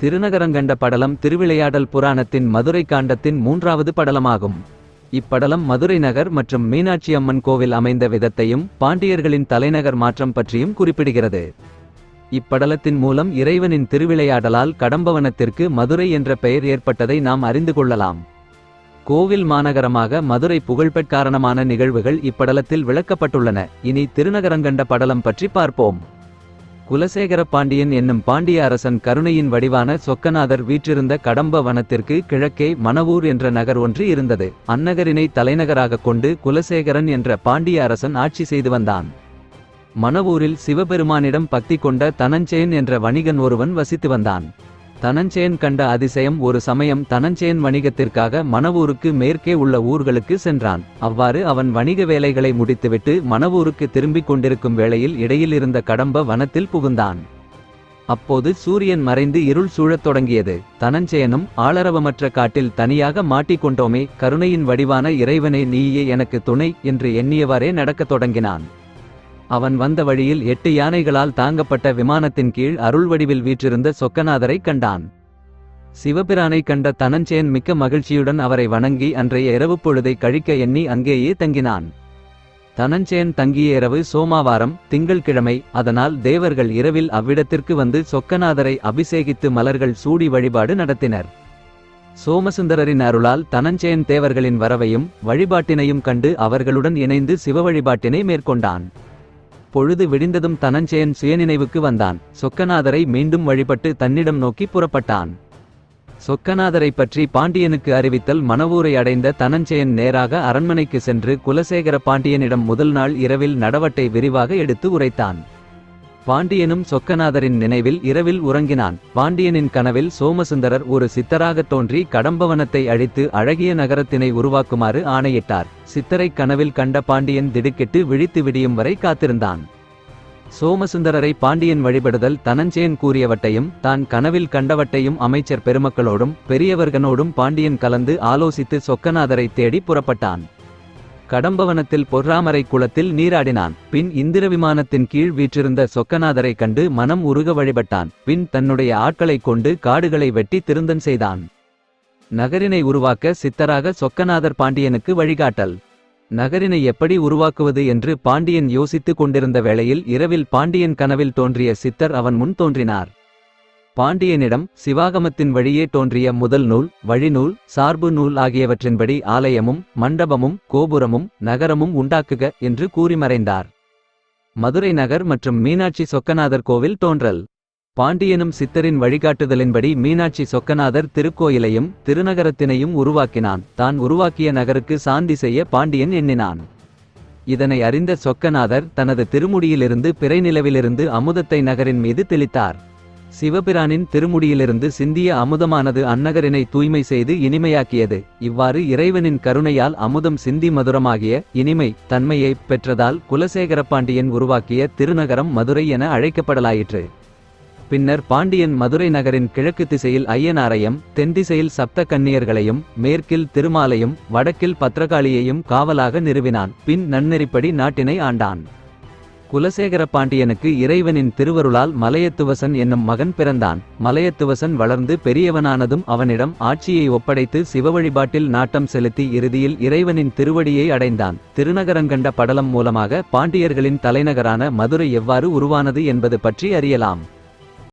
திருநகரங்கண்ட படலம் திருவிளையாடல் புராணத்தின் மதுரை காண்டத்தின் மூன்றாவது படலமாகும். இப்படலம் மதுரை நகர் மற்றும் மீனாட்சி அம்மன் கோவில் அமைந்த விதத்தையும் பாண்டியர்களின் தலைநகர் மாற்றம் பற்றியும் குறிப்பிடுகிறது. இப்படலத்தின் மூலம் இறைவனின் திருவிளையாடலால் கடம்பவனத்திற்கு மதுரை என்ற பெயர் ஏற்பட்டதை நாம் அறிந்து கொள்ளலாம். கோவில் மாநகரமாக மதுரை புகழ்பெற்காரணமான நிகழ்வுகள் இப்படலத்தில் விளக்கப்பட்டுள்ளன. இனி திருநகரங்கண்ட படலம் பற்றி பார்ப்போம். குலசேகர பாண்டியன் என்னும் பாண்டிய அரசன் கருணையின் வடிவான சொக்கநாதர் வீற்றிருந்த கடம்ப வனத்திற்கு கிழக்கே மணவூர் என்ற நகர் ஒன்று இருந்தது. அந்நகரினை தலைநகராகக் கொண்டு குலசேகரன் என்ற பாண்டிய அரசன் ஆட்சி செய்து வந்தான். மணவூரில் சிவபெருமானிடம் பக்தி கொண்ட தனஞ்சயன் என்ற வணிகன் ஒருவன் வசித்து வந்தான். தனஞ்சேன் கண்ட அதிசயம் ஒரு சமயம் தனஞ்சேன் வணிகத்திற்காக மணவூருக்கு மேற்கே உள்ள ஊர்களுக்கு சென்றான். அவ்வாறு அவன் வணிக வேலைகளை முடித்துவிட்டு மணவூருக்கு திரும்பிக் கொண்டிருக்கும் வேளையில் இடையில் இருந்த கடம்ப வனத்தில் புகுந்தான். அப்போது சூரியன் மறைந்து இருள் சூழத் தொடங்கியது. தனஞ்சயனும் ஆளரவமற்ற காட்டில் தனியாக மாட்டிக்கொண்டோமே கருணையின் வடிவான இறைவனே நீயே எனக்கு துணை என்று எண்ணியவாறே நடக்கத் தொடங்கினான். அவன் வந்த வழியில் எட்டு யானைகளால் தாங்கப்பட்ட விமானத்தின் கீழ் அருள் வடிவில் வீற்றிருந்த சொக்கநாதரை கண்டான். சிவபிரானை கண்ட தனஞ்சேன் மிக்க மகிழ்ச்சியுடன் அவரை வணங்கி அன்றைய இரவு பொழுதை கழிக்க எண்ணி அங்கேயே தங்கினான். தனஞ்சேன் தங்கிய இரவு சோமாவாரம் திங்கள்கிழமை அதனால் தேவர்கள் இரவில் அவ்விடத்திற்கு வந்து சொக்கநாதரை அபிஷேகித்து மலர்கள் சூடி வழிபாடு நடத்தினர். சோமசுந்தரரின் அருளால் தனஞ்சேன் தேவர்களின் வரவையும் வழிபாட்டினையும் கண்டு அவர்களுடன் இணைந்து சிவ வழிபாட்டினை மேற்கொண்டான். பொழுது விடிந்ததும் தனஞ்சயன் சுயநினைவுக்கு வந்தான். சொக்கநாதரை மீண்டும் வழிபட்டு தன்னிடம் நோக்கி புறப்பட்டான். சொக்கநாதரை பற்றி பாண்டியனுக்கு அறிவித்தல் மணவூரை அடைந்த தனஞ்சயன் நேராக அரண்மனைக்கு சென்று குலசேகர பாண்டியனிடம் முதல் நாள் இரவில் நடவட்டை விரிவாக எடுத்து உரைத்தான். பாண்டியனும் சொக்கநாதரின் நினைவில் இரவில் உறங்கினான். பாண்டியனின் கனவில் சோமசுந்தரர் ஒரு சித்தராகத் தோன்றி கடம்பவனத்தை அழித்து அழகிய நகரத்தினை உருவாக்குமாறு ஆணையிட்டார். சித்தரை கனவில் கண்ட பாண்டியன் திடுக்கிட்டு விழித்து விடியும் வரை காத்திருந்தான். சோமசுந்தரரை பாண்டியன் வழிபடுதல் தனஞ்சயன் கூறியவட்டையும் தான் கனவில் கண்டவட்டையும் அமைச்சர் பெருமக்களோடும் பெரியவர்களோடும் பாண்டியன் கலந்து ஆலோசித்து சொக்கநாதரை தேடி புறப்பட்டான். கடம்பவனத்தில் பொறாமரை குளத்தில் நீராடினான். பின் இந்திர விமானத்தின் கீழ் வீற்றிருந்த சொக்கநாதரை கண்டு மனம் உருக வழிபட்டான். பின் தன்னுடைய ஆட்களைக் கொண்டு காடுகளை வெட்டி திருந்தன் செய்தான். நகரினை உருவாக்க சித்தராக சொக்கநாதர் பாண்டியனுக்கு வழிகாட்டல். நகரினை எப்படி உருவாக்குவது என்று பாண்டியன் யோசித்துக் கொண்டிருந்த வேளையில் இரவில் பாண்டியன் கனவில் தோன்றிய சித்தர் அவன் முன் தோன்றினார். பாண்டியனிடம் சிவாகமத்தின் வழியே தோன்றிய முதல் நூல் வழிநூல் சார்பு நூல் ஆகியவற்றின்படி ஆலயமும் மண்டபமும் கோபுரமும் நகரமும் உண்டாக்குக என்று கூறி மறைந்தார். மதுரை நகர் மற்றும் மீனாட்சி சொக்கநாதர் கோவில் தோன்றல். பாண்டியனும் சித்தரின் வழிகாட்டுதலின்படி மீனாட்சி சொக்கநாதர் திருக்கோயிலையும் திருநகரத்தினையும் உருவாக்கினான். தான் உருவாக்கிய நகருக்கு சாந்தி செய்ய பாண்டியன் எண்ணினான். இதனை அறிந்த சொக்கநாதர் தனது திருமுடியிலிருந்து பிறைநிலவிலிருந்து அமுதத்தை நகரின் மீது தெளித்தார். சிவபிரானின் திருமுடியிலிருந்து சிந்திய அமுதமானது அன்னகரினை தூய்மை செய்து இனிமையாக்கியது. இவ்வாறு இறைவனின் கருணையால் அமுதம் சிந்தி மதுரமாகிய இனிமை தன்மையை பெற்றதால் குலசேகர பாண்டியன் உருவாக்கிய திருநகரம் மதுரை என அழைக்கப்படலாயிற்று. பின்னர் பாண்டியன் மதுரை நகரின் கிழக்கு திசையில் ஐயனாரையும் தென் திசையில் சப்த கன்னியர்களையும் மேற்கில் திருமாலையும் வடக்கில் பத்ரகாளியையும் காவலாக நிறுவினான். பின் நன்னெறிப்படி நாட்டினை ஆண்டான். குலசேகர பாண்டியனுக்கு இறைவனின் திருவருளால் மலையத்துவசன் என்னும் மகன் பிறந்தான். மலையத்துவசன் வளர்ந்து பெரியவனானதும் அவனிடம் ஆட்சியை ஒப்படைத்து சிவ வழிபாட்டில் நாட்டம் செலுத்தி இறுதியில் இறைவனின் திருவடியை அடைந்தான். திருநகரங்கண்ட படலம் மூலமாக பாண்டியர்களின் தலைநகரான மதுரை எவ்வாறு உருவானது என்பது பற்றி அறியலாம்.